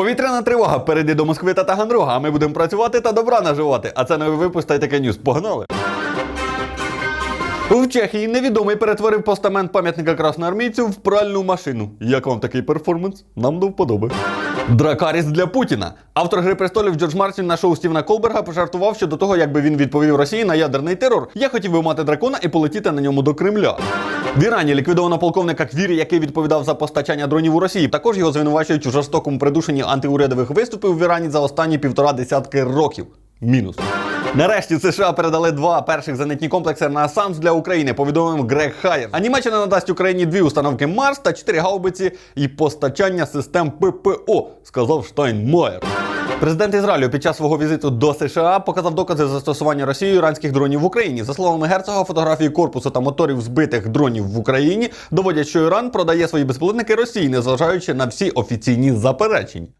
Повітряна тривога перейде до Москви та Таганрога, а ми будемо працювати та добра наживати. А це новий випуск та й таке ньюс. Погнали! В Чехії невідомий перетворив постамент пам'ятника красноармійців в пральну машину. Як вам такий перформанс? Нам до вподоби. Дракаріс для Путіна. Автор Гри престолів Джордж Мартін на шоу Стівена Колберга пожартував що до того, якби він відповів Росії на ядерний терор. Я хотів би мати дракона і полетіти на ньому до Кремля. В Ірані ліквідовано полковника Квірі, який відповідав за постачання дронів у Росії. Також його звинувачують у жорстокому придушенні антиурядових виступів в Ірані за останні півтора десятки років. Мінус. Нарешті США передали два перших зенитні комплекси на САМС для України, повідомив Грег Хайер. А Німеччина надасть Україні дві установки Марс та чотири гаубиці і постачання систем ППО, сказав Штайнмаєр. Президент Ізраїлю під час свого візиту до США показав докази застосування Росією іранських дронів в Україні. За словами герцога, фотографії корпусу та моторів збитих дронів в Україні доводять, що Іран продає свої безпілотники Росії, незважаючи на всі офіційні заперечення.